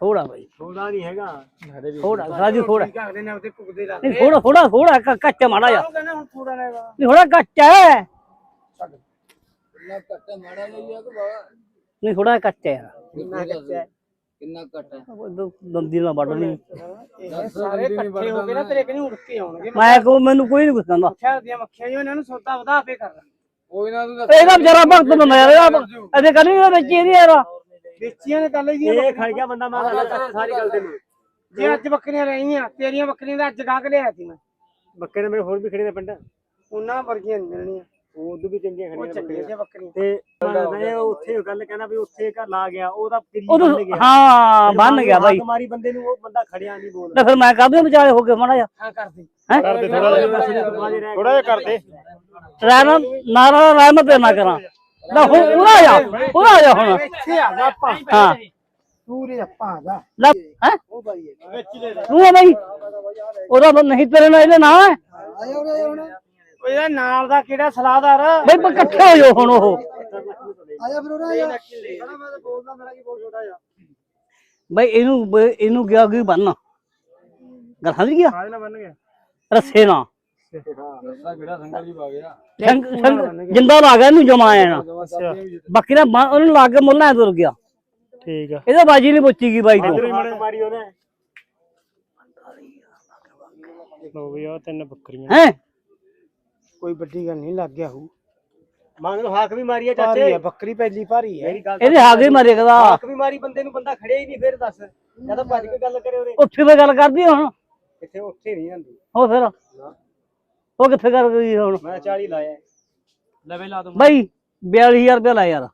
ਥੋੜਾ ਬਾਈ। ਥੋੜਾ ਨਹੀਂ ਹੈਗਾ। ਥੋੜਾ ਰਾਜੂ ਥੋੜਾ ਨੇ ਕੁੱਕਦੇ ਦਾ ਨਹੀਂ ਥੋੜਾ ਥੋੜਾ ਥੋੜਾ ਕ- ਕੱਚਾ ਮਾੜਾ ਜਾ ਉਹ ਕਹਿੰਦਾ ਹੁਣ ਥੋੜਾ ਲੈਗਾ ਨਹੀਂ ਥੋੜਾ ਕੱਚਾ ਹੈ। ਕਿੰਨਾ ਹੈ ਮਾੜਾ ਜਿਹਾ ਕਿ ਬਾਵਾ ਨਹੀਂ ਥੋੜਾ ਕੱਚਾ ਯਾਰ ਕਿੰਨਾ ਕੱਚਾ ਹੈ। ਕਿੰਨਾ ਘੱਟ ਹੈ? ਉਹ ਦੰਦੀ ਨਾਲ ਵੱਢ ਨਹੀਂ ਸਾਰੇ ਇਕੱਠੇ ਹੋ ਕੇ ਨਾ ਤੇਰੇ ਕਨੀ ਉੜ ਕੇ ਆਉਣਗੇ। ਮੈਂ ਕਹੂੰ ਮੈਨੂੰ ਕੋਈ ਨਹੀਂ ਕੁਛ ਕਹਿੰਦਾ। ਮੱਖਿਆ ਦੀਆਂ ਮੱਖੀਆਂ ਜੋ ਇਹਨਾਂ ਨੂੰ ਸੌਦਾ ਵਧਾ ਆਪੇ ਕਰ ਕੋਈ ਨਾ ਤੂੰ ਇਹਦਾ ਵਿਚਾਰਾ ਭਗਤ ਬੰਦਾ ਯਾਰ ਇਹਦਾ ਇਹਦੇ ਕਰੀ ਵਿੱਚ ਇਹਦੀ ਯਾਰ। ਵੇਚੀਆਂ ਨੇ ਕੱਲ ਦੀਆਂ ਇਹ ਖੜ ਗਿਆ ਬੰਦਾ ਮੈਂ ਗੱਲ ਕਰ ਸਾਰੀ ਗੱਲ ਤੈਨੂੰ। ਜੇ ਅੱਜ ਬੱਕਰੀਆਂ ਰਹੀਆਂ ਤੇਰੀਆਂ ਬੱਕਰੀਆਂ ਦਾ ਅੱਜ ਗਾਹਕ ਲਿਆ ਸੀ ਮੈਂ। ਬੱਕੇ ਨੇ ਮੇਰੇ ਹੋਰ ਵੀ ਖੜੇ ਨੇ ਪਿੰਡ। ਉਹਨਾਂ ਵਰਗੀਆਂ ਨਹੀਂ ਮਿਲਣੀਆਂ। ਉਹ ਉਦੋਂ ਵੀ ਚੰਗੀਆਂ ਖੜੀਆਂ ਜੇ ਬੱਕਰੀਆਂ। ਤੇ ਮੈਂ ਉੱਥੇ ਗੱਲ ਕਹਿਣਾ ਵੀ ਉੱਥੇ ਘਰ ਲਾ ਗਿਆ ਉਹ ਬੰਨ ਗਿਆ। ਹਾਂ ਬੰਨ ਗਿਆ ਬਾਈ। ਮਾਰੀ ਬੰਦੇ ਨੂੰ ਉਹ ਬੰਦਾ ਖੜਿਆ ਨਹੀਂ ਬੋਲਦਾ ਤੇ ਫਿਰ ਮੈਂ ਕਹਦੂ ਵਿਚਾਰੇ ਹੋ ਕੇ ਮਾੜਾ ਜਾ ਹਾਂ ਕਰਦੀ। ਹੈ? ਕਰਦੇ ਥੋੜਾ ਜਿਹਾ। ਕਰਦੇ। ਰਹਿਣਾ ਨਾਰਾ ਰਹਿਮਤ ਤੇ ਨਾ ਕਰਾਂ। ਲੈ ਹੁਣ ਉਰਾ ਜਾ ਉਰਾ ਜਾ ਹੁਣ ਇੱਥੇ ਆ ਜਾ ਆਪਾਂ ਹਾਂ ਪੂਰੇ ਆਪਾਂ ਆ ਜਾ ਲੈ ਹੈ ਉਹ ਬਾਈ ਤੂੰ ਆ ਬਾਈ ਉਹਦਾ ਤਾਂ ਨਹੀਂ ਤੇਰੇ ਨਾਲ ਇਹਦੇ ਨਾਲ ਹੈ ਆਇਆ ਇਹਦਾ ਨਾਲ ਦਾ ਕਿਹੜਾ ਸਲਾਹਦਾਰ ਬਈ ਇਕੱਠੇ ਹੋ ਜਾਓ ਹੁਣ ਉਹ ਆਇਆ ਫਿਰ ਉਹਦਾ ਯਾਰ ਮੈਂ ਤਾਂ ਬੋਲਦਾ ਮੇਰਾ ਕੀ ਬੋਲ ਛੋਟਾ ਜਾ ਬਈ ਇਹਨੂੰ ਬਈ ਇਹਨੂੰ ਗਿਆ ਕੀ ਬੰਨ ਗੱਲ ਸਮਝ ਗਿਆ ਆਜ ਨਾ ਬੰਨ ਗਿਆ ਰੱਸੇ ਨਾ ਰਸਾ ਕਿਹੜਾ ਸੰਗਲ ਜੀ ਪਾ ਗਿਆ ਸੰਗ ਸੰਗ ਜਿੰਦਾ ਲਾ ਗਿਆ ਇਹਨੂੰ ਜਮਾਇਆ ਨਾ ਨਾ ਉਹਨੂੰ ਲਾ ਕੇ ਮੁੱਲਾਂ ਤੁਰ ਗਿਆ। ਠੀਕ ਆ। ਇਹਦਾ ਬਾਜੀ ਨਹੀਂ ਪੁੱਛੀ ਗਈ ਬਾਈ ਤੋਂ। ਮਾਰੀ ਉਹਨੇ। ਲੋ ਵੀ ਆ ਤਿੰਨ ਬੱਕਰੀਆਂ। ਹੈ? ਕੋਈ ਵੱਡੀ ਗੱਲ ਨਹੀਂ ਲੱਗ ਗਿਆ ਹੂ ਮੰਗ ਲੋ ਹਾਕ ਵੀ ਮਾਰੀ ਆ ਭਾਰੀ ਚਾਚੇ ਬੱਕਰੀ ਪਹਿਲੀ ਭਾਰੀ ਹੈ ਮੇਰੀ ਗੱਲ ਇਹਦੇ ਹਾਗੇ ਮਾਰੇ ਕਦਾ। ਹਾਕ ਵੀ ਮਾਰੀ ਬੰਦੇ ਨੂੰ ਬੰਦਾ ਖੜਿਆ ਹੀ ਨਹੀਂ ਫਿਰ ਦੱਸ। ਜਦੋਂ ਭੱਜ ਕੇ ਗੱਲ ਕਰੇ ਉਰੇ। ਉੱਥੇ ਤੇ ਗੱਲ ਕਰਦੀ ਹੁਣ। ਕਿੱਥੇ ਉੱਥੇ ਨਹੀਂ ਜਾਂਦੀ ਹੋ ਫਿਰ? ਉਹ ਕਿੱਥੇ ਕਰ ਗਈ ਹੁਣ? ਮੈਂ 40 ਲਾਇਆ। ਲਵੇ ਲਾ ਦੂੰ ਬਾਈ 42000 ਰੁਪਏ ਲਾ ਯਾਰ।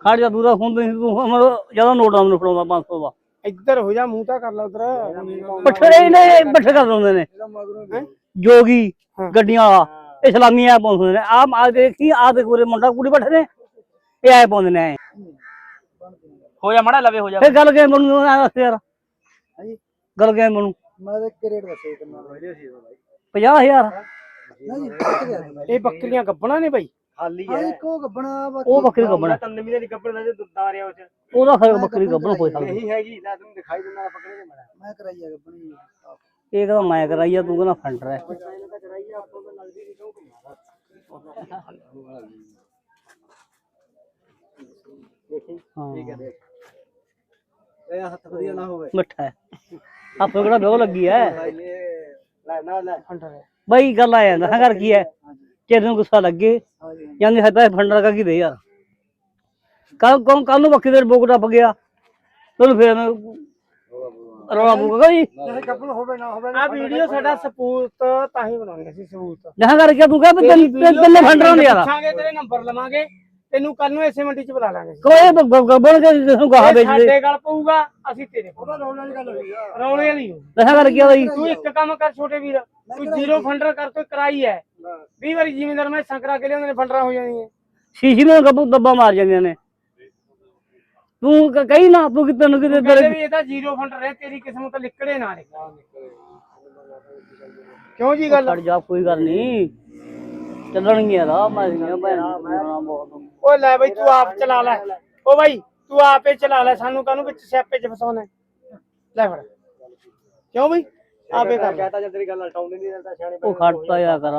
ਖੜ ਜਾ ਦੂਰਾ ਹੁਣ ਤੂੰ ਤੂੰ ਜ਼ਿਆਦਾ ਨੋਟ ਮੈਨੂੰ ਫੜਾਉਂਦਾ 500 ਦਾ। ਇੱਧਰ ਹੋ ਜਾ ਮੂੰਹ ਤਾਂ ਕਰ ਲਾ ਉਧਰ। ਪੱਠੇ ਨੇ ਪੱਠੇ ਕਰ ਦਿੰਦੇ ਨੇ। ਜੋਗੀ ਗੱਡੀਆਂ ਵਾਲਾ ਇਹ ਸਲਾਮੀ ਆ ਪਾਉਂਦੇ ਨੇ। ਆ ਆ ਦੇਖੀ ਆ ਦੇ ਪੂਰੇ ਮੁੰਡਾ ਕੁੜੀ ਬੈਠੇ ਨੇ। ਇਹ ਆਏ ਪਾਉਂਦੇ ਨੇ। ਹੋ ਜਾ ਮੜਾ ਲਵੇ ਹੋ ਜਾ। ਫਿਰ ਗੱਲ ਕੇ ਮੈਨੂੰ ਆ ਦੱਸ ਯਾਰ। ਗੱਲ ਕੇ ਮੈਨੂੰ ਮੈਂ ਤਾਂ ਕਰੇਟ ਦੱਸੇ ਕਿੰਨਾ 50000 ਇਹ ਬੱਕਰੀਆਂ ਗੱਬਣਾ ਨੇ ਬਾਈ ਖਾਲੀ ਹੈ ਇੱਕੋ ਗੱਬਣਾ ਉਹ ਬੱਕਰੀ ਗੱਬਣਾ ਤਿੰਨ ਮਹੀਨੇ ਦੀ ਕੱਪੜੇ ਦਾ ਜੇ ਦੁੱਧਾ ਰਿਹਾ ਉਸ ਚ ਉਹਦਾ ਫਿਰ ਬੱਕਰੀ ਗੱਬਣਾ ਕੋਈ ਸਕਦਾ ਨਹੀਂ ਹੈਗੀ ਲੈ ਤੈਨੂੰ ਦਿਖਾਈ ਦਿੰਦਾ ਪਕੜੇ ਦੇ ਮੜਾ ਮੈਂ ਕਰਾਈਆ ਗੱਬਣੀ ਇਹ ਕਹਿੰਦਾ ਮੈਂ ਕਰਾਈਆ ਤੂੰ ਕਹਿੰਦਾ ਫੰਡਰ ਹੈ ਹਾਂ ਇਹ ਹੱਥ ਵਧੀਆ ਨਾ ਹੋਵੇ ਮਿੱਠਾ ਹੈ ਆਪੇ ਕਿਹੜਾ ਬਿਓ ਲੱਗੀ ਹੈ ਲੈ ਨਾ ਲੈ ਬਈ ਗੱਲ ਆ ਜਾਂਦਾ ਹਾਂ ਕਰ ਕੀ ਹੈ। ਤੇਰੇ ਨੂੰ ਗੁੱਸਾ ਲੱਗੇ ਜਾਂਦੇ ਹੱਥਾਂ ਫੰਡਰ ਕਾ ਕੀ ਦੇ ਯਾਰ। ਕੱਲ ਕੌਣ ਕੱਲ ਨੂੰ ਬੱਕੀ ਦੇ ਬੋਕ ਟੱਪ ਗਿਆ। ਤੈਨੂੰ ਫੇਰ ਰੌਲਾ ਪਊਗਾ ਜੀ। ਗੱਬਣ ਹੋਵੇ ਨਾ ਹੋਵੇ ਆ ਵੀਡੀਓ ਸਾਡਾ ਸਪੂਤ ਤਾਂ ਹੀ ਬਣਾਉਣੀ ਸੀ ਸਬੂਤ। ਜਹਾਂ ਕਰਕੇ ਤੂੰ ਕਹ ਤਿੰਨ ਫੰਡਰਾਂ ਦੇ ਯਾਰ ਪੁੱਛਾਂਗੇ ਤੇਰੇ ਨੰਬਰ ਲਵਾਂਗੇ। ਤੈਨੂੰ ਕੱਲ ਨੂੰ ਇਸੇ ਮੰਡੀ ਚ ਬੁਲਾ ਲਾਂਗੇ ਕੋਈ ਗੱਬਣ ਕੇ ਤੈਨੂੰ ਗਾਹ ਵੇਚ ਦੇ। ਸਾਡੇ ਗੱਲ ਪਊਗਾ ਅਸੀਂ ਤੇਰੇ ਕੋਲ। ਰੌਲੇ ਵਾਲੀ ਗੱਲ ਹੋਈ ਆ। ਰੌਲੇ ਵਾਲੀ ਹੋਈ ਜਹਾਂ ਕਰਕੇ ਬਈ? ਤੂੰ ਇੱਕ ਕੰਮ ਕਰ ਛੋਟੇ ਵੀਰ ਤੂੰ ਜ਼ੀਰੋ ਫੰਡਰ ਕਰ ਤੂੰ ਕਰਾਈ ਹੈ। 20 ਵਾਰੀ ਜ਼ਿਮੀਂਦਾਰ ਮੈਂ ਸੰਕਰਾ ਕੇ ਲਿਆਉਂਦੇ ਨੇ ਫੰਡਰਾਂ ਹੋ ਜਾਂਦੀਆਂ ਸ਼ੀਸ਼ੀ ਨੂੰ ਗੱਬੂ ਦੱਬਾ ਮਾਰ ਜਾਂਦੀਆਂ ਨੇ। ਤੂੰ ਕ- ਕਹੀ ਨਾ ਤੂੰ ਕਿਤੇ ਨੂੰ ਕਿਤੇ ਕਹਿੰਦੇ ਤੇਰੇ ਵੀ ਇਹ ਤਾਂ ਜ਼ੀਰੋ ਫੰਡਰ ਹੈ ਤੇਰੀ ਕਿਸਮਤ ਲਿਕੜੇ ਨਾ ਰੇ ਕਿਉਂ ਜੀ ਗੱਲ? ਛੱਡ ਜਾ ਕੋਈ ਗੱਲ ਨਹੀਂ। ਚੱਲਣਗੀਆਂ ਬਹੁਤ ਲੈ ਬਈ ਤੂੰ ਆਪ ਚਲਾ ਲੈ। ਓ ਬਾਈ ਤੂੰ ਆਪੇ ਚਲਾ ਲੈ ਸਾਨੂੰ ਕਾਹਨੂੰ ਵਿੱਚ ਸਿਆਪੇ ਚ ਫਸਾਉਣਾ ਹੈ? ਲੈ ਫੜ। ਕਿਉਂ ਬਈ? ਆਪੇ ਕਰ ਕਹਤਾ ਜਦ ਤੇਰੀ ਗੱਲ ਉਲਟਾਉਂਦੇ ਨਹੀਂ ਤਾਂ ਸਿਆਣੇ ਉਹ ਖੜਤਾ ਜਾ ਕਰ।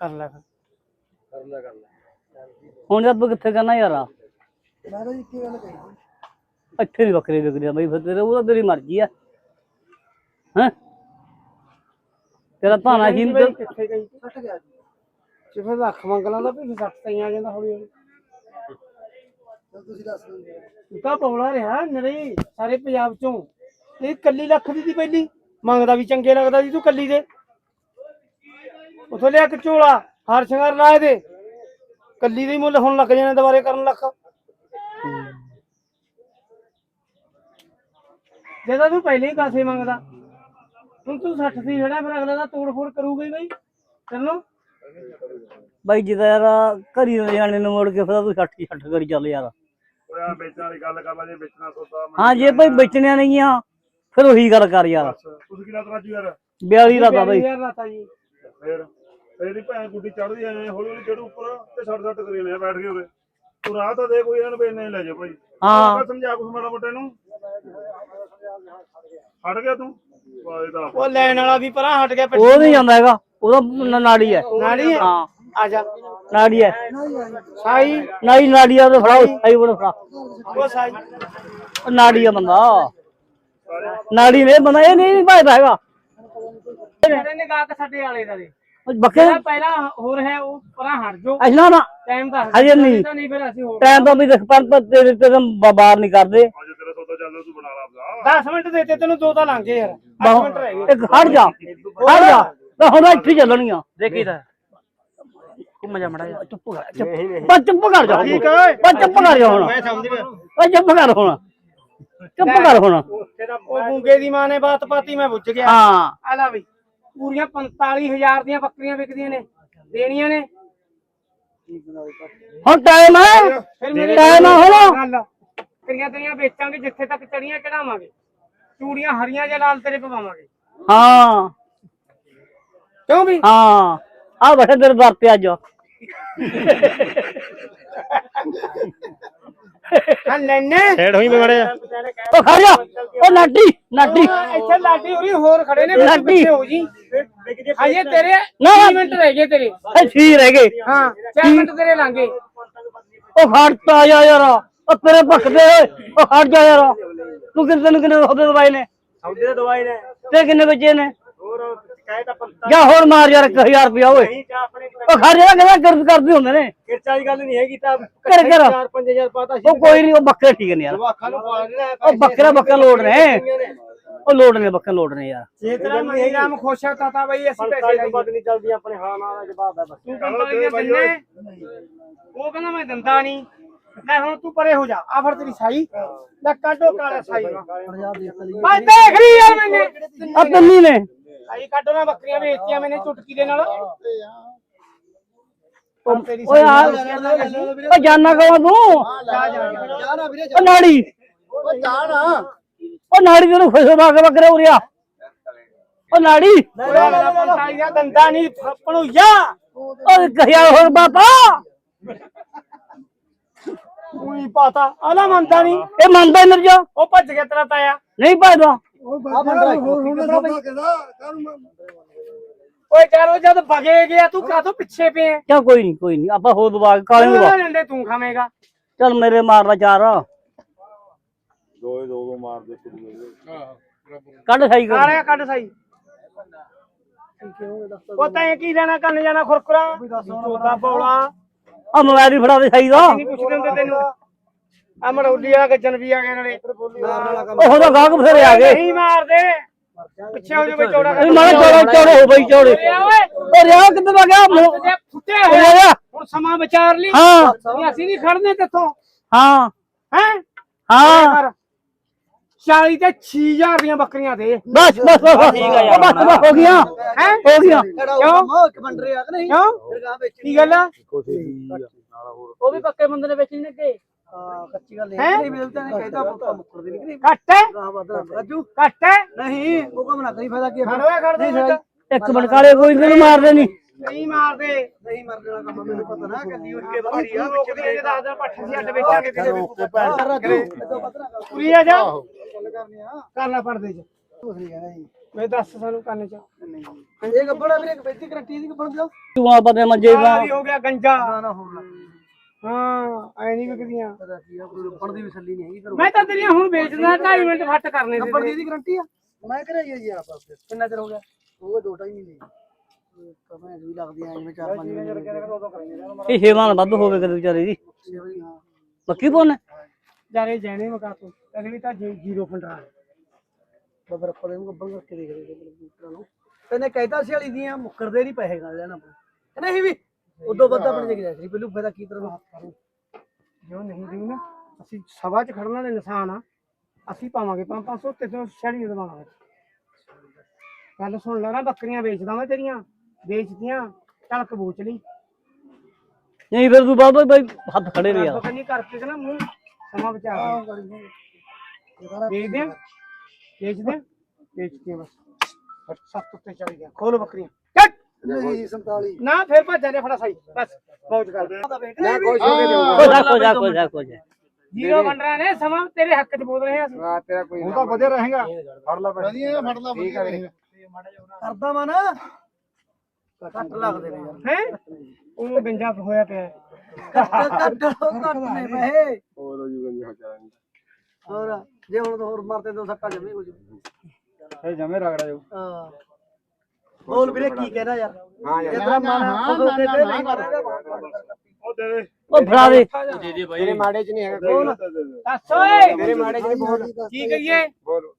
ਕਰ ਲੈ ਫਿਰ। ਕਰ ਲੈ ਕਰ ਲੈ। ਹੁਣ ਜਦ ਤੂੰ ਕਿੱਥੇ ਕਰਨਾ ਯਾਰ? ਮੈਂ ਤਾਂ ਇੱਕ ਗੱਲ ਕਹੀ ਇੱਥੇ ਨਹੀਂ ਬੱਕਰੇ ਵਿਕਦੇ ਆ ਬਈ ਫਿਰ ਤੇਰੇ ਉਹ ਤਾਂ ਤੇਰੀ ਮਰਜ਼ੀ ਆ। ਹੈ? ਤੇਰਾ ਭਾਣਾ ਬਈ? ਕਿੱਥੇ ਗਈ? ਸੱਟ ਗਿਆ ਜੀ ਫਿਰ ਲੱਖ ਮੰਗ ਲਾਂਦਾ ਵੀ ਫਿਰ ਸੱਟ ਤਈ ਆ ਜਾਂਦਾ ਹੌਲੀ ਹੌਲੀ। ਤੁਸੀਂ ਦੱਸ ਦਿਓ। ਤਾਂ ਬੋਲਾ ਰਿਹਾ ਨਰੇ ਸਾਰੇ ਪੰਜਾਬ ਚੋਂ। ਇਹ ਕੱਲੀ ਲੱਖ ਦੀ ਦੀ ਪਹਿਲੀ ਮੰਗਦਾ ਵੀ ਚੰਗੇ ਲੱਗਦਾ ਜੀ ਤੂੰ ਕੱਲੀ ਦੇ। ਉਥੋਂ ਲਿਆ ਕੇ ਝੋਲਾ ਹਾਰ ਸ਼ਿੰਗਾਰ ਲਾ ਇਹਦੇ ਕੱਲੀ ਦੇ ਮੁੱਲ ਹੁਣ ਲੱਗ ਜਾਣੇ ਦੁਬਾਰੇ ਕਰਨ ਲੱਖ। ਜੇ ਤਾਂ ਤੂੰ ਪਹਿਲੇ ਹੀ ਕਾਸੇ ਮੰਗਦਾ। ਹੁਣ ਤੂੰ 60 ਦੀ ਜਿਹੜਾ ਫਿਰ ਅਗਲਾ ਦਾ ਤੋੜ ਫੋੜ ਕਰੂਗਾ ਹੀ ਬਈ। ਚਲੋ ਬਾਈ ਜਿਹਦਾ ਯਾਰ ਘਰੀ ਲੈ ਜਾਣੇ ਨੂੰ ਮੁੜ ਕੇ ਫਿਰ ਤੂੰ 60 60 ਕਰੀ ਚੱਲ ਯਾਰ। ਓਏ ਆ ਵੇਚਣ ਵਾਲੀ ਗੱਲ ਕਰ ਲੈ ਜੇ ਵੇਚਣਾ ਸੌਦਾ ਹਾਂ ਜੇ ਭਾਈ ਵੇਚਣਿਆ ਨਹੀਂ ਆ ਫਿਰ ਉਹੀ ਗੱਲ ਕਰ ਯਾਰ। ਤੁਸੀਂ ਕਿਹੜਾ ਤਰਾਜੂ ਯਾਰ? 42 ਦਾ ਬਾਈ। ਯਾਰ ਰਾਤਾ ਜੀ। ਫੇਰ ਇਹਦੀ ਭੈਣ ਗੁੱਡੀ ਚੜਦੀ ਐ ਹੌਲੀ ਹੌਲੀ ਚੜੂ ਉੱਪਰ ਤੇ ਛੱਡ ਛੱਡ ਕਰੀ ਨੇ ਬੈਠ ਕੇ ਉਰੇ। ਤੂੰ ਰਾਹ ਤਾਂ ਦੇ ਕੋਈ ਇਹਨਾਂ ਨੂੰ ਵੀ ਇੰਨੇ ਹੀ ਲੈ ਜਾ ਭਾਈ। ਹਾਂ। ਸਮਝਾ ਕੁਛ ਮਾੜਾ ਮੋਟੇ ਨੂੰ ਹਟ ਗਿਆ ਤੂੰ। ਵਾਹ ਇਹਦਾ ਉਹ ਲੈਣ ਵਾਲਾ ਵੀ ਪਰਾਂ ਹਟ ਗਿਆ ਉਹ ਨਹੀਂ ਜਾਂਦਾ ਹੈਗਾ। ਉਹਦਾ ਨ- ਨਾੜੀ ਹੈ। ਨਾੜੀ ਹੈ? ਹਾਂ। ਆ ਜਾ। ਨਾੜੀ ਹੈ। ਸਾਈ? ਨਾੜੀ ਨਾੜੀ ਆ ਤੇ ਫੜਾਓ ਸਾਈ? ਬੜਾ ਫੜਾ। ਉਹ ਸਾਈ। ਉਹ ਨਾੜੀ ਆ ਬੰਦਾ। ਨਾੜੀ ਨੇ ਬੰਦਾ ਇਹ ਨਹੀਂ ਭਾਜਦਾ ਹੈਗਾ। ਮੇਰੇ ਨੇ ਗਾ ਕੇ ਸਾਡੇ ਵਾਲੇ ਦਾ ਦੇ ਉਹ ਬੱਕੇ ਜਿਹੜਾ ਪਹਿਲਾਂ ਹੋਰ ਹੈ ਉਹ ਪਰਾਂ ਹਟ ਜੋ ਅਜਨਾ ਨਾ ਟਾਈਮ ਦਾ ਹਜੇ ਨਹੀਂ। ਤਾਂ ਨਹੀਂ ਫਿਰ ਅਸੀਂ ਹੋਰ ਟਾਈਮ ਤਾਂ ਵੀ ਦੇਖ ਪਰ ਪਰ ਤੇਰੇ ਤੇ ਤਾਂ ਬ- ਬਾਹਰ ਨਹੀਂ ਕਰਦੇ। ਅੱਜ ਤੇਰਾ ਸੌਦਾ ਚੱਲਦਾ ਤੂੰ ਬਣਾ ਲਾ ਆਪਦਾ। 10 ਮਿੰਟ ਦੇਤੇ ਤੈਨੂੰ ਦੋ ਤਾਂ ਲੰਘ ਗਏ ਯਾਰ। 8 ਮਿੰਟ ਰਹਿ ਗਏ। ਇੱਕ ਹਟ ਜਾ। ਹਟ ਜਾ। ਤਾਂ ਹੁਣ ਇੱਥੇ ਹੀ ਚੱਲਣੀਆਂ ਦੇਖੀ ਤਾਂ। ਘੁੰਮ ਜਾ ਮੜਾ ਜਾ ਚੁੱਪ ਕਰ ਚੁੱਪ। ਬਸ ਚੁੱਪ ਕਰ ਜਾ ਠੀਕ ਹੈ। ਬਸ ਚੁੱਪ ਕਰ ਜਾ ਹੁਣ। ਮੈਂ ਸਮਝ ਗਿਆ ਬਸ ਚੁੱਪ ਕਰ ਹੁਣ। ਚੁੱਪ ਕਰ ਹੁਣ। ਉਹ ਗੁੰਗੇ ਦੀ ਮਾਂ ਨੇ ਬਾਤ ਪਾਤੀ ਮੈਂ ਬੁੱਝ ਗਿਆ। ਹਾਂ। ਆ ਲੈ ਬਈ ਪੂਰੀਆਂ 45000 ਦੀਆਂ ਬੱਕਰੀਆਂ ਵਿਕਦੀਆਂ ਨੇ ਦੇਣੀਆਂ ਨੇ। ਹੁਣ ਟਾਈਮ ਹੈ ਫਿਰ ਮੇਰੇ ਟਾਈਮ ਆ ਹੁਣ। ਗੱਲ। ਤੇਰੀਆਂ ਤੇਰੀਆਂ ਵੇਚਾਂਗੇ ਜਿੱਥੇ ਤੱਕ ਚੜੀਆਂ ਚੜਾਵਾਂਗੇ। ਚੂੜੀਆਂ ਹਰੀਆਂ ਜਾਂ ਲਾਲ ਤੇਰੇ ਪਵਾਵਾਂਗੇ। ਹਾਂ। ਕਿਉਂ ਵੀ? ਹਾਂ ਆ ਬੈਠੇ ਤੇਰੇ ਦਰ ਤੇ ਅੱਜ। ਹਾਂ ਲੈਣੇ ਛੇੜ ਹੋਈ ਬੜੇ ਉਹ ਖੜ ਜਾ। ਉਹ ਨਾਟੀ ਨਾਟੀ ਇੱਥੇ ਲਾਡੀ ਹੋਰੀ ਹੋਰ ਖੜੇ ਨੇ ਵਿੱਚ ਲਾਡੀ। ਪਿੱਛੇ ਹੋ ਜੀ। ਹਜੇ ਤੇਰੇ ਨਾ। 3 ਮਿੰਟ ਰਹਿ ਗਏ ਤੇਰੇ। ਇਹ ਛੀ ਰਹਿ ਗਏ। ਹਾਂ 4 ਮਿੰਟ ਤੇਰੇ ਲੰਘੇ ਉਹ ਖੜਤਾ ਜਾ ਯਾਰ। ਉਹ ਤੇਰੇ ਭੱਖਦੇ ਓਏ। ਉਹ ਖੜ ਜਾ ਯਾਰ। ਤੂੰ ਕਿੰਨੇ ਤੈਨੂੰ ਕਿੰਨੇ ਉਹਦੇ ਦਵਾਈ ਨੇ? ਸੌਦੇ ਦੇ ਦਵਾਈ ਨੇ। ਤੇ ਕਿੰਨੇ ਬੱਚੇ ਨੇ? ਹੋਰ। ਜਾ ਹੋਰ ਮਾਰ ਯਾਰ 1000 ਰੁਪਇਆ ਓਏ। ਨਹੀਂ ਚਾ ਆਪਣੇ ਉਹ ਜਾ ਕਹਿੰਦਾ ਕਰਦ ਕਰਦੇ ਹੁੰਦੇ ਨੇ। ਕਿਰਚਾ ਦੀ ਗੱਲ ਨਹੀਂ ਹੈਗੀ ਤਾਂ ਕਰ ਕਰ 4-5000 ਪਾਤਾ ਉਹ ਕੋਈ ਨਹੀਂ ਉਹ ਬੱਕਰੇ ਠੀਕ ਨੇ ਯਾਰ। ਅੱਖਾਂ ਨੂੰ ਪਾ ਦੇਣਾ ਉਹ ਬੱਕਰਾ ਬੱਕਰਾ ਲੋੜ ਨੇ। ਉਹ ਲੋੜ ਨੇ ਬੱਕਰਾ ਲੋੜ ਨੇ ਯਾਰ। ਜੇ ਤੇਰਾ ਮਨੀ ਰਾਮ ਖੁਸ਼ ਹੈ ਤਾਂ ਬਈ ਅਸੀਂ ਪੈਸੇ ਲਾਈਏ। ਬਾਤ ਨਹੀਂ ਚੱਲਦੀ ਆਪਣੇ ਹਾਂ ਨਾਲ ਦਾ ਜਵਾਬ ਹੈ ਬਸ। ਤੂੰ ਕੰਪਨੀ ਦੇ ਦਿੰਨੇ ਉਹ ਕਹਿੰਦਾ ਮੈਂ ਦਿੰਦਾ ਨਹੀਂ। ਲੈ ਹੁਣ ਤੂੰ ਪਰੇ ਹੋ ਜਾ। ਆ ਫੜ ਤੇਰੀ ਸਾਈ। ਲੈ ਕਾਢੋ ਕਾਲਾ ਸਾਈ। ਮੈਂ ਦੇਖ ਰਹੀ ਯਾਰ ਮੈਨੇ। ਆ ਤੰਨੀ ਨੇ। ਸਾਈ ਕਾਢੋ ਨਾ ਬੱਕਰੀਆਂ ਵੇਚਤੀਆਂ ਮੈਨੇ ਚੁਟਕੀ ਦੇ ਨਾਲ। ਓਏ ਆ ਉਹ ਜਾਨਾ ਕਹਾਂ ਤੂੰ? ਜਾ ਜਾ ਵੀਰੇ ਉਹ ਨਾੜੀ। ਉਹ ਜਾਣਾ। ਉਹ ਨਾੜੀ ਤੈਨੂੰ ਖੁਸ਼ ਹੋ ਕੇ ਬੱਕਰੇ ਉਰਿਆ ਉਹ ਨਾੜੀ। ਦੰਦਾ ਨਹੀਂ ਜਾ ਉਹ ਕਹਿਆ ਹੋਰ ਬਾਪਾ। ਉਹੀ ਪਾਤਾ। ਆਲਾ ਮੰਨਦਾ ਨਹੀਂ ਇਹ ਮੰਨਦਾ ਹੀ ਮਿਰਜਾ ਉਹ ਭੱਜ ਗਿਆ ਤੇਰਾ ਤਾਇਆ। ਨਹੀਂ ਭਾਜਦਾ। ਆ ਬੰਦਾ ਹੋਰ ਹੁਣ ਓਏ ਜਦ ਭਗੇ ਗਿਆ ਤੂੰ ਕਾਹਤੋਂ ਪਿੱਛੇ ਪਏ ਹੈ ਚਾ ਕੋਈ ਨਹੀਂ ਕੋਈ ਨਹੀਂ ਆਪਾਂ ਹੋਰ ਦਵਾ ਕੇ ਕਾਲੇ ਨੂੰ ਡੰਡੇ ਤੂੰ ਖਾਵੇਂਗਾ? ਚੱਲ ਮੇਰੇ ਮਾਰ ਲਾ ਚਾਰ। ਦੋ ਹੀ ਦੋ ਦੋ ਮਾਰਦੇ ਕੱਢ ਸਹੀ ਕਰ। ਕਾਲਿਆ ਕੱਢ ਸਾਈ ਉਹ ਤਾਂ ਕੀ ਲੈਣਾ ਕੰਨ ਜਾਣਾ ਖੁਰਖੁਰਾ ਤੋਤਾ ਬੌਲਾ ਆ ਮੋਬਾਈਲ ਵੀ ਫੜਾ ਦੇ ਸਹੀ ਦਾ। ਨਹੀਂ ਪੁੱਛਦੇ ਹੁੰਦੇ ਤੈਨੂੰ। ਆ ਮੜੌਲੀ ਵਾਲਾ ਗੱਜਣ ਵੀ ਆ ਗਏ ਨਾਲੇ। ਉਹ ਉਹਦਾ ਗਾਹਕ ਬਥੇਰੇ ਆ ਗਏ। ਨਹੀਂ ਮਾਰਦੇ। ਪਿੱਛੇ ਹੋ ਜਾ ਬਈ ਚੌੜਾ ਇਹ ਮਾਰੇ ਚੌੜੇ ਚੌੜੇ ਹੋ ਬਈ ਚੌੜੇ। ਓਏ ਉਹ ਰਿਆ ਕਿੱਧਰ ਆ ਗਿਆ? ਮੋ- ਤੇ ਫੁੱਟੇ ਉਹ ਹੋਇਆ। ਰਿਆ ਹੁਣ ਸਮਾਂ ਵਿਚਾਰ ਲਈ। ਹਾਂ। ਨਹੀਂ ਅਸੀਂ ਨਹੀਂ ਖੜਨੇ ਤੇਥੋਂ। ਹਾਂ। ਹੈ? ਹਾਂ। 40 ਤੇ 6000 ਦੀਆਂ ਬੱਕਰੀਆਂ ਦੇ। ਬਸ ਬਸ ਬਸ ਠੀਕ ਆ ਬਸ ਬਸ ਹੋ ਗਿਆ ਹੈ? ਹੋ ਗਿਆ ਕਿਉਂ? ਇੱਕ ਬੰਡਰੇ ਆ ਕਿ ਨਹੀਂ? ਕਿਉਂ? ਕੀ ਗੱਲ ਆ? ਉਹ ਵੀ ਪੱਕੇ ਬੰਦੇ ਨੇ ਵੇਚਣੀ ਨੇ ਹਾਂ ਕੱਚੀ ਗੱਲ ਹੈਂ? ਨਹੀਂ ਮਿਲਦਾ ਨਹੀਂ ਕਹਿੰਦਾ ਪੁੱਤਾ ਮੁੱਕਰਦੀ ਨਹੀਂ ਕਿ ਘੱਟ ਹੈ? ਨਹੀਂ ਰਾਜੂ? ਘੱਟ ਹੈ? ਨਹੀਂ। ਉਹ ਕੰਮ ਨਾ ਕਰੀ ਫਾਇਦਾ ਕੀ ਖੜ ਹੋਇਆ ਖੜ ਦੇ ਵਿੱਚ। ਇੱਕ ਮਿੰਟ ਕਾਲੇ ਕੋਈ ਨਹੀਂ ਮਾਰਦੇ ਨਹੀਂ। ਨਹੀਂ ਮਾਰਦੇ। ਨਹੀਂ ਮਰਨ ਵਾਲਾ ਕੰਮ ਮੈਨੂੰ ਪਤਾ ਨਾ ਕੱਲੀ ਉੱਠ ਕੇ ਬੜੀ ਆ। ਰੋਕਦੇ ਜੇ ਦੱਸ ਦਿਨ ਪੱਠੇ ਸੀ ਅੱਡ ਵੇਚਾਂਗੇ ਤੇਰੇ ਰਾਜੂ। ਇਦੋਂ ਪਤਾ ਨਾ ਪੂਰੀ ਆ ਜਾ। ਗੱਲ ਕਰਨੀ ਆ। ਕਰਨਾ ਪੜਦੇ ਚ। ਨਹੀਂ ਕਹਿਣਾ ਜੀ। ਮੈਂ ਦੱਸ ਸਾਨੂੰ ਕੰਨ ਚ। ਇਹ ਗੱਬੜਾ ਵੀਰੇ ਇੱਕ ਬੇਤੀ ਗਰੰਟੀ ਦੀ ਗੱਬੜ ਦਿਓ ਤੂੰ ਆ ਪਤੇ ਮੰਜੇ ਦਾ ਆਹ ਵੀ ਹੋ ਗਿਆ ਗੰਜਾ। ਨਾ ਨਾ ਹੋਣਾ ਹਾਂ ਐ ਨਹੀਂ ਵਿਕਦੀਆਂ। ਪਤਾ ਕੀ ਆ ਕੋਈ ਰੁਪਣ ਦੀ ਵੀ ਛੱਲੀ ਨਹੀਂ ਹੈਗੀ ਫਿਰ ਮੈਂ ਤਾਂ ਤੇਰੀਆਂ ਹੁਣ ਵੇਚਦਾ 2.5 ਮਿੰਟ ਫੱਟ ਕਰਨੇ ਗੱਬੜ ਦੀ ਦੇ ਇਹਦੀ ਗਰੰਟੀ ਆ? ਮੈਂ ਕਰਾਈ ਜੀ ਆਪ ਆਪੇ ਕਿੰਨਾ ਚਿਰ ਹੋ ਗਿਆ? ਉਹ ਦੋ ਢਾਈ ਮਹੀਨੇ ਕਮਾਂ ਵੀ ਲੱਗਦੀ ਆ ਜਿਵੇਂ ਚਾਰ ਪੰਜ ਮਹੀਨੇ ਇਹ ਛੇਵਾਂ ਵੱਧ ਹੋਵੇ ਕਦੇ ਵਿਚਾਰੇ ਦੀ। ਹਾਂ। ਬੱਕੀ ਪੋਨ ਜਾਰੇ ਜੈਨੇ ਮਕਾ ਤੂੰ। ਤੇਰੇ ਵੀ ਤਾਂ ਜੀ- ਜ਼ੀਰੋ ਫੰਡਾ ਬਬਰ ਆਪਾਂ ਨੂੰ ਗੱਬੜ ਕਰਕੇ ਦੇਖ ਰਹੇ ਕੰਪਿਊਟਰ ਨੂੰ। ਤੈਨੇ ਕਹਿਤਾ ਸੀ ਵਾਲੀ ਦੀਆਂ ਮੁੱਕਰਦੇ ਨਹੀਂ ਪੈਸੇ ਗੱਲ ਲੈਣਾ ਆਪਾਂ ਨਹੀਂ ਵੀ ਉਦੋਂ ਵੱਧ ਆਪਣੇ ਜਗ ਸੀ। ਪਹਿਲੂ ਫਾਇਦਾ ਕੀ ਤਰ੍ਹਾਂ ਜੋ ਨਹੀਂ ਦੀ ਨਾ ਅਸੀਂ ਸਭਾ 'ਚ ਖੜਨਾ ਦੇ ਨਿਸ਼ਾਨ ਆ। ਅਸੀਂ ਪਾਵਾਂਗੇ 500 ਤੇ ਤੋਂ ਛੜੀ ਦਵਾਵਾਂਗੇ ਗੱਲ ਸੁਣ ਲੈ ਨਾ ਬੱਕਰੀਆਂ ਵੇਚਦਾ ਮੈਂ ਤੇਰੀਆਂ। ਵੇਚਦੀਆਂ ਚੱਲ ਕਬੂਚ ਲਈ। ਨਹੀਂ ਫਿਰ ਤੂੰ ਬਾਬਾ ਬਾਈ ਹੱਥ ਖੜੇ ਨੇ ਯਾਰ। ਕੰਨੀ ਕਰਕੇ ਕਿ ਨਾ ਮੂੰਹ ਸਮਾਂ ਬਚਾ ਵੇਚ ਦੇ। ਵੇਚ ਦੇ। ਵੇਚਦੀਆਂ ਬਸ। ਸੱਤ ਉੱਤੇ ਚੜ ਗਿਆ। ਖੋਲ ਬੱਕਰੀਆਂ। ਨਹੀਂ 47 ਨਾ ਫਿਰ ਭੱਜਾਂ ਦੇ ਫੜਾ ਸਾਈ। ਬਸ ਮੌਜ ਕਰ ਨਾ ਖੁਸ਼ ਹੋ ਕੇ ਦੇਊਗਾ ਖੋਜਾ ਖੋਜਾ ਖੋਜਾ ਖੋਜਾ ਜੀਰੋ ਵੰਡਰਾ ਨੇ ਸਮਾਂ ਤੇਰੇ ਹੱਕ 'ਚ ਬੋਲ ਰਹੇ ਆ ਅਸੀਂ। ਆ ਤੇਰਾ ਕੋਈ ਉਹ ਤਾਂ ਵਧੀਆ ਰਹੇਗਾ। ਫੜ ਲੈ ਪੈਸੇ ਵਧੀਆ ਫੜ ਲਾ ਵਧੀਆ ਕਰਦਾ ਵਾ ਨਾ। ਘੱਟ ਲੱਗਦੇ ਨੇ। ਯਾਰ ਹੈਂ? ਉਹ ਗੰਜਾ ਹੋਇਆ ਪਿਆ। ਹੈ। ਘੱਟ ਘੱਟ ਘੱਟ ਨੇ ਪੈਸੇ। ਹੋਰ ਜੀ ਗੰਜ ਹਚਾਰਾਂ ਹੋਰ ਜੇ ਹੁਣ ਤਾਂ ਹੋਰ ਮਰਦੇ ਦੋ ਸੱਟਾ ਜਮੇ ਹੋ ਜੂ ਜਮੇ ਰਗੜਾ ਜਾਊ ਹਾਂ। ਬੋਲ ਵੀਰੇ ਕੀ ਕਹਿਣਾ ਯਾਰ? ਹਾਂ ਯਾਰ। ਤੇਰਾ ਮਨ ਖੁਦ ਦੇ ਦੇ ਨਹੀਂ ਉਹ ਦੇ ਦੇ। ਉਹ ਫੜਾ ਦੇ। ਤੇਰੇ ਮਾੜੇ ਚ ਨਹੀਂ ਹੈਗਾ। ਕੋਈ ਦੱਸ ਓਏ। ਤੇਰੇ ਮਾੜੇ ਚ ਨਹੀਂ ਬੋਲ। ਕੀ ਕਰੀਏ ਬੋਲ।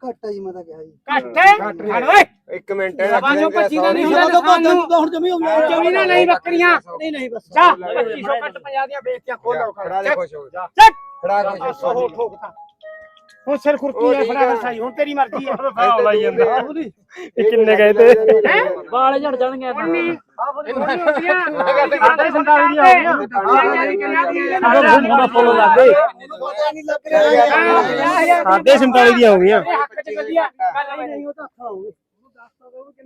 ਘੱਟ ਹੀ ਮੈਂ ਤਾਂ ਕਿਹਾ ਜੀ। ਘੱਟ ਹੈ। ਹਟ ਓਏ। ਇੱਕ ਮਿੰਟ ਸਭਾ ਚੋਂ 25 ਦਾ ਨਹੀਂ ਹੁੰਦਾ ਜਦੋਂ ਦੁਕਾਨ ਨੂੰ ਤਾਂ ਹੁਣ ਜਮੀ ਹੋ। ਗਿਆ ਚੌਵੀ ਨਾ ਨਹੀਂ ਬੱਕਰੀਆਂ। ਨਹੀਂ ਨਹੀਂ ਬਸ। ਚਾ 2500 ਘੱਟ 50 ਦੀਆਂ ਵੇਚਤੀਆਂ ਖੋਲੋ ਖੜਾ। ਦੇ ਖੁਸ਼ ਹੋ ਜਾ ਚੱਕ। ਖੜਾ ਖੁਸ਼ ਹੋ ਹੋ ਠੋਕਤਾ। ਹੁਣ ਸਿਰ ਖੁਰਕੀ ਹੈ ਫੜਾ ਫਿਰ ਸਾਈ ਹੁਣ ਤੇਰੀ ਮਰਜ਼ੀ ਹੈ ਲਾਈ ਜਾਂਦਾ। ਇਹ ਕਿੰਨੇ ਗਏ ਤੇ? ਹੈ। ਵਾਲੇ ਝੜ ਜਾਣਗੇ ਉੰਨੀ ਹੁੰਦੀਆਂ। ਸਾਡੇ ਸੰਤਾਲੀ ਦੀਆਂ ਹੋ ਗਈਆਂ। ਨਹੀਂ ਸਾਡੇ 47 ਦੀਆਂ ਹੋ। ਗਈਆਂ। ਨਹੀਂ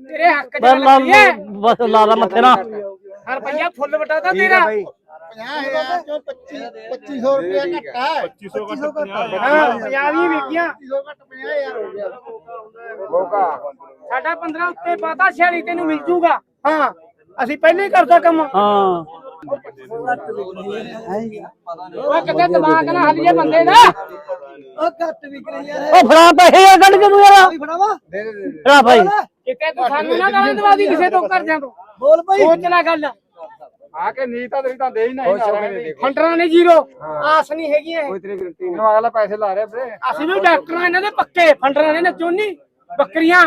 ਤੇਰੇ ਹੱਕ ਚ ਬਸ ਲਾ ਗੱਲੀਆਂ ਬਸ ਲਾ ਲਾ ਮੱਥੇ ਨਾ ਹਰ ਰੁਪਈਆ ਫੁੱਲ ਵਟਾਦਾ ਤੇਰਾ। 50000 ਚੋਂ 25 2500 ਰੁਪਏ ਘੱਟ ਹੈ। 2500 ਘੱਟ 50 ਹਾਂ ਪੰਜਾਹ ਵੀ ਵਿਕੀਆਂ 2500 ਘੱਟ 50000 ਹੋ ਗਿਆ। ਮੌਕਾ। ਸਾਡਾ 15 ਉੱਤੇ ਪਾਤਾ 46 ਤੈਨੂੰ ਮਿਲ ਜੂਗਾ। ਹਾਂ ਅਸੀਂ ਪਹਿਲੇ ਹੀ ਕਰਦਾ ਕੰਮ। ਹਾਂ। ਉਹ ਕਿਤੇ ਦਿਮਾਗ ਨਾ ਹੱਲੀਏ ਬੰਦੇ ਦਾ। ਉਹ ਘੱਟ ਵਿਕ ਰਹੀ ਯਾਰ। ਉਹ ਫੜਾ ਪੈਸੇ ਯਾਰ ਕੱਢ ਕੇ ਤੂੰ ਯਾਰ। ਕੋਈ ਫੜਾਵਾ? ਦੇ ਦੇ ਦੇ ਦੇ। ਫੜਾ ਭਾਈ। ਕਿਤੇ ਤੂੰ ਸਾਨੂੰ ਨਾ ਗਾਲਾਂ ਦਵਾ ਦੀ ਕਿਸੇ ਤੋਂ ਕਰਦਿਆਂ ਤੋਂ। ਬੋਲ ਭਾਈ। ਸੋਚ ਲੈ ਗੱਲ। ਆ ਕੇ ਨੀ ਤਾਂ ਤੇਰੀ ਤਾਂ ਦੇ ਹੀ ਨਾ ਖੁਸ਼ ਹੋ ਕੇ ਦੇ। ਦੇ ਫੰਡਰਾਂ ਨੇ ਜ਼ੀਰੋ। ਆਸ ਨਹੀਂ ਹੈਗੀ ਇਹ। ਕੋਈ ਤੇਰੀ ਗਰੰਟੀ ਨਹੀਂ। ਨੂੰ ਅਗਲਾ ਪੈਸੇ ਲਾ ਰਿਹਾ ਵੀਰੇ। ਅਸੀਂ ਵੀ ਡਾਕਟਰਾਂ ਇਹਨਾਂ ਦੇ ਪੱਕੇ ਫੰਡਰਾਂ ਨੇ ਨਚੋਨੀ ਬੱਕਰੀਆਂ।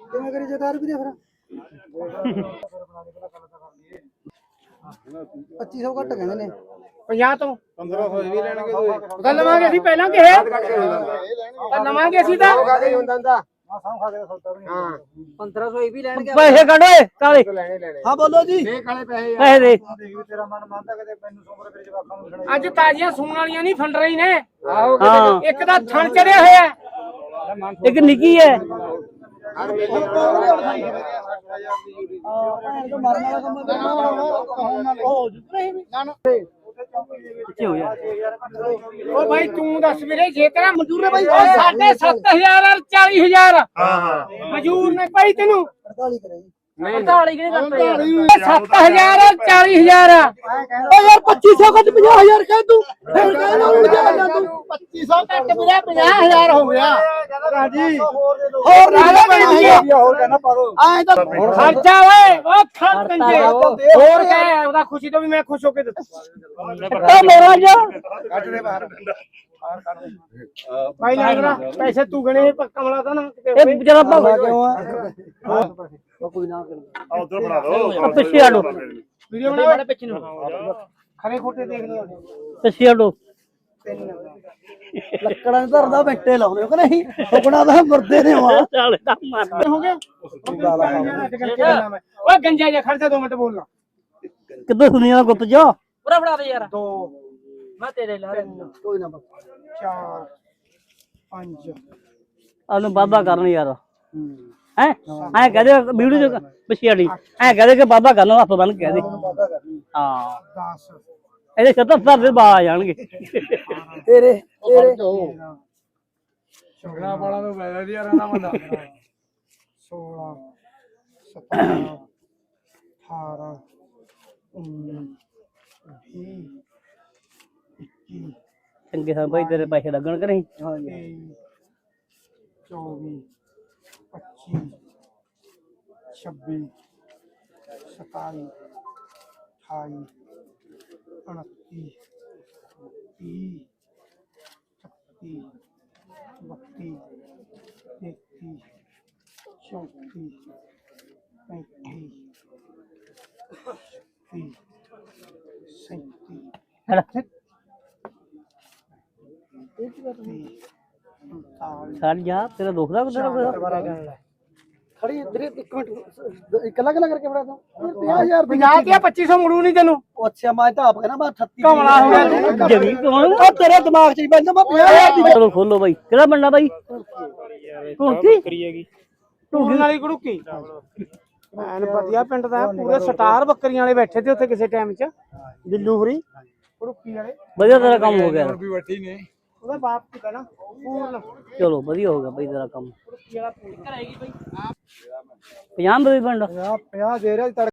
ਕਿਵੇਂ ਕਰੀ ਜਦਾਰ ਵੀ ਦੇ ਫਿਰ? 2500 ਘੱਟ ਕਹਿੰਦੇ ਨੇ। 50 ਤੋਂ। 1500 ਵੀ ਲੈਣਗੇ ਤੂੰ ਗੱਲ ਲਵਾਂਗੇ ਅਸੀਂ ਪਹਿਲਾਂ ਕਿਹਾ। ਤਾਂ ਲਵਾਂਗੇ ਅਸੀਂ ਤਾਂ। ਹੋਗਾ ਕਿ ਹੁੰਦਾ ਹੁੰਦਾ ਹਾਂ। 1500 ਇਹ ਵੀ ਲੈਣਗੇ ਪੈਸੇ ਕੱਢ ਓਏ ਕਾਲੇ ਤੂੰ ਲੈਣੇ ਲੈਣੇ। ਹਾਂ ਬੋਲੋ ਜੀ। ਦੇ ਕਾਲੇ ਪੈਸੇ ਯਾਰ ਪੈਸੇ ਦੇ। ਤੇਰਾ ਮਨ ਮੰਨਦਾ ਕਦੇ ਮੈਨੂੰ ਸੋਮਰ ਮੇਰੇ ਜਵਾਕਾਂ ਨੂੰ ਖੜਾ ਅੱਜ ਤਾਜ਼ੀਆਂ ਸੂਣ ਵਾਲੀਆਂ ਨਹੀਂ ਫੰਡਰਾਂ ਹੀ ਨੇ। ਆਹੋ ਹਾਂ। ਇੱਕ ਦਾ ਥਣ ਚੜਿਆ ਹੋਇਆ। ਹੈ। ਇੱਕ ਨਿੱਕੀ ਹੈ। ਹਰ ਵੇਲੇ ਮਰਨ ਵਾਲਾ ਜੂ ਜਾ ਉਹ ਭਾਈ ਤੂੰ ਦੱਸ ਵੀਰੇ ਜੇ ਤੇਰਾ ਮਜ਼ਦੂਰ ਨੇ ਭਾਈ ਸਾਡੇ 7000 ਔਰ 40000 ਹਾਂ ਹਾਂ। ਮਜ਼ਦੂਰ ਨੇ ਭਾਈ ਤੈਨੂੰ। 48 ਕਰੇ ਨਹੀਂ 48 ਕਿਹਨੇ ਕਰਤੇ ਯਾਰ 7000 ਔਰ 40000 ਓ ਯਾਰ 2500 ਘੱਟ 50000 ਕਹਿ ਤੂੰ। ਫਿਰ ਕਹਿ ਨਾ ਨਾ ਤੂੰ। 2500 ਘੱਟ 50000 ਹੋ ਗਿਆ। ਰਾਜੀ। ਹੋਰ ਨਹੀਂ ਭਾਈ ਹੋਰ ਕਹਿੰਦਾ ਪਾ ਦੋ। ਆਏ ਤਾਂ ਖਰਚਾ ਓਏ ਉਹ ਖਰਚੇ ਹੋਰ ਕਹਿ ਉਹਦਾ ਖੁਸ਼ੀ ਤੋਂ ਵੀ ਮੈਂ ਖੁਸ਼ ਹੋ ਕੇ ਦਿੱਤਾ। ਓ ਮੇਰਾ ਜਾ ਕੱਢ ਦੇ ਬਾਹਰ। ਭਾਈ ਲੱਗਦਾ ਪੈਸੇ ਤੂੰ ਗਣੇ ਤਾਂ ਨਾ ਕਿਤੇ ਇਹ ਵਿਚਾਰਾ ਭਗ ਕਿਉਂ ਆ? ਉਹ ਕੋਈ ਨਾ ਕਰ। ਆ ਉਧਰ ਬਣਾ ਦੋ। ਪਿੱਛੇ ਹਟੋ ਵੀਡੀਓ ਬਣਾ ਬੜੇ ਪਿੱਛੇ ਨੂੰ ਖਰੇ ਖੋਟੇ ਦੇਖ ਲਿਓ ਪਿੱਛੇ ਹਟੋ ਲੱਕੜਾਂ ਨੂੰ ਧਰਦਾ ਬੈਠੇ ਲਾਉਂਦੇ ਹੋ ਕਿ ਨਹੀਂ? ਹੁਕਣਾ ਦਾ ਮਰਦੇ ਨੇ ਵਾ ਚੱਲ ਤਾਂ ਮਾਰ ਹੋ ਗਿਆ। ਓਏ ਗੰਜਾ ਜਿਹਾ ਖਰਚਾ ਦੋ ਮਿੰਟ ਬੋਲਣਾ ਕਿੱਦੋਂ ਸੁਣੀਆਂ ਗੁੱਤ ਜਾ ਪੂਰਾ ਫੜਾ ਦੇ ਯਾਰ। ਦੋ। ਮੈਂ ਤੇਰੇ ਲਾ ਕੋਈ ਨਾ ਬਸ ਚਾਰ। ਪੰਜ। ਉਹਨੂੰ ਬਾਬਾ ਕਰਨ ਯਾਰ। ਹੈ। ਐ ਕਹਦੇ ਵੀਡੀਓ ਚ ਪਿੱਛੇ ਹਟੀ। ਐ ਕਹਦੇ ਕਿ ਬਾਬਾ ਕਰਨ ਹੱਥ ਬੰਨ ਕੇ ਕਹਦੇ ਹਾਂ। 10 ਇਹਦੇ ਛੱਤਾਂ ਸਰ ਦੇ ਬਾ ਆ ਜਾਣਗੇ। ਤੇਰੇ ਤੇਰੇ। ਛੋਕਰਾ ਵਾਲਾ ਤੋਂ ਪੈਦਾ ਦੀ ਯਾਰ ਨਾ ਬੰਦਾ 16 17 18 19 20 21 ਚੰਗੇ ਸਨ ਭਾਈ ਤੇਰੇ ਪੈਸੇ ਲੱਗਣ ਕਰੇ ਹਾਂਜੀ। 24 25 26 27 28 29 30 31 32 33 34 35 36 37 ਹੜ ਛੱਡ ਜਾ ਤੇਰਾ ਦੁਖਦਾ ਕਿਦਾਂ ਇੱਕ ਪੂਰੇ ਸਟਾਰ ਬੱਕਰੀਆਂ ਵਾਲੇ ਬੈਠੇ ਤੇ ਉੱਥੇ ਕਿਸੇ ਟਾਈਮ 'ਚ। ਬਿੱਲੂ ਹਰੀ। ਘੜੁਕੀ ਵਾਲੇ। ਵਧੀਆ ਤੇਰਾ ਕੰਮ ਹੋ ਗਿਆ। ਚਲੋ ਵਧੀਆ ਹੋ ਗਿਆ ਬਾਈ ਤੇਰਾ ਕੰਮ। ਪੰਜਾਹ ਰੁਪਏ ਵੀ ਬਣਦਾ ਪੰਜਾਹ ਪੰਜਾਹ ਦੇ ਰਿਹਾ ਜੀ ਤੜਕੇ